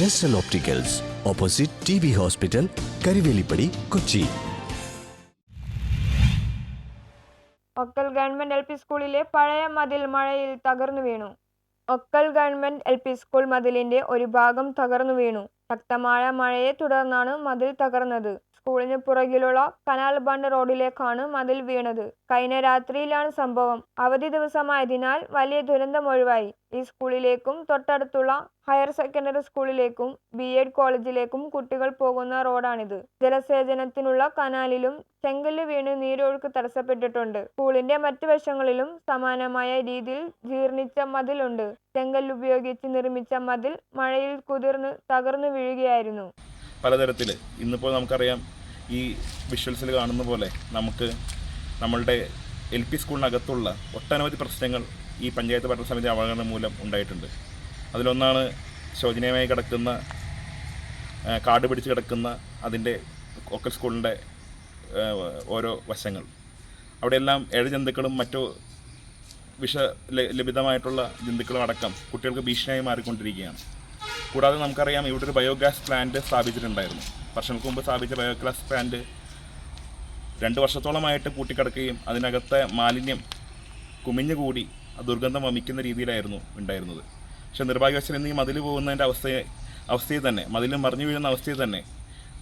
ജെസ്റ്റൽ opticals opposite T B hospital Karivelippady Kochi Okkal government L P സ്കൂളിലെ പഴയ മതിൽ മഴയിൽ തകർന്നു വീണു. Okkal government L P school മതിലിന്റെ ഒരു ഭാഗം തകർന്നു വീണു. ശക്തമായ മഴയെ തുടർന്നാണ് മതിൽ തകർന്നത്. സ്കൂളിന് പുറകിലുള്ള കനാൽ ബണ്ട് റോഡിലേക്കാണ് മതിൽ വീണത്. കഴിഞ്ഞ രാത്രിയിലാണ് സംഭവം. അവധി ദിവസമായതിനാൽ വലിയ ദുരന്തം ഒഴിവായി. ഈ സ്കൂളിലേക്കും തൊട്ടടുത്തുള്ള ഹയർ സെക്കൻഡറി സ്കൂളിലേക്കും ബി എഡ് കോളേജിലേക്കും കുട്ടികൾ പോകുന്ന റോഡാണിത്. ജലസേചനത്തിനുള്ള കനാലിലും ചെങ്കൽ വീണ് നീരൊഴുക്ക് തടസ്സപ്പെട്ടിട്ടുണ്ട്. സ്കൂളിന്റെ മറ്റു വശങ്ങളിലും സമാനമായ രീതിയിൽ ജീർണിച്ച മതിലുണ്ട്. ചെങ്കല്ലുപയോഗിച്ച് നിർമ്മിച്ച മതിൽ മഴയിൽ കുതിർന്ന് തകർന്നു വീഴുകയായിരുന്നു. പലതരത്തിൽ ഇന്നിപ്പോൾ നമുക്കറിയാം ഈ വിഷ്വൽസിൽ കാണുന്ന പോലെ നമുക്ക് നമ്മളുടെ എൽ പി സ്കൂളിനകത്തുള്ള ഒട്ടനവധി പ്രശ്നങ്ങൾ ഈ പഞ്ചായത്ത് ഭരണസമിതി അവഗണന മൂലം ഉണ്ടായിട്ടുണ്ട്. അതിലൊന്നാണ് ശോചനീയമായി കിടക്കുന്ന കാട് പിടിച്ച് കിടക്കുന്ന അതിന്റെ ഒക്കൽ സ്കൂളിന്റെ ഓരോ വശങ്ങൾ. അവിടെയെല്ലാം ഏഴജന്തുക്കളും മറ്റു വിഷ ലഭിതമായിട്ടുള്ള ജന്തുക്കളും അടക്കം കുട്ടികൾക്ക് ഭീഷണിയായി മാറിക്കൊണ്ടിരിക്കുകയാണ്. കൂടാതെ നമുക്കറിയാം ഇവിടെ ഒരു ബയോഗ്യാസ് പ്ലാന്റ് സ്ഥാപിച്ചിട്ടുണ്ടായിരുന്നു. വർഷങ്ങൾക്ക് മുമ്പ് സ്ഥാപിച്ച ബയോഗ്യാസ് പ്ലാന്റ് രണ്ട് വർഷത്തോളമായിട്ട് കൂട്ടിക്കിടക്കുകയും അതിനകത്തെ മാലിന്യം കുമിഞ്ഞുകൂടി ദുർഗന്ധം വമിക്കുന്ന രീതിയിലായിരുന്നു ഉണ്ടായിരുന്നത്. പക്ഷേ നിർഭാഗ്യവശാൽ ഇന്ന് ഈ മതിൽ പോകുന്നതിന്റെ അവസ്ഥയെ അവസ്ഥയിൽ തന്നെ മതിൽ മറിഞ്ഞു വീഴുന്ന അവസ്ഥയിൽ തന്നെ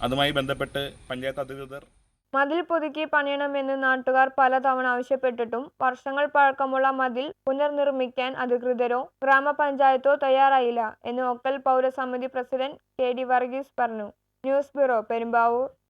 അതുമായി ബന്ധപ്പെട്ട് പഞ്ചായത്ത് അധികൃതർ മതിൽ പുതുക്കി പണിയണമെന്ന് നാട്ടുകാർ പലതവണ ആവശ്യപ്പെട്ടിട്ടും വർഷങ്ങൾ പഴക്കമുള്ള മതിൽ പുനർനിർമ്മിക്കാൻ അധികൃതരോ ഗ്രാമപഞ്ചായത്തോ തയ്യാറായില്ല എന്ന് ഒക്കൽ പൗരസമിതി പ്രസിഡന്റ് കെ ഡി വർഗീസ് പറഞ്ഞു. News bureau Perumbavoor.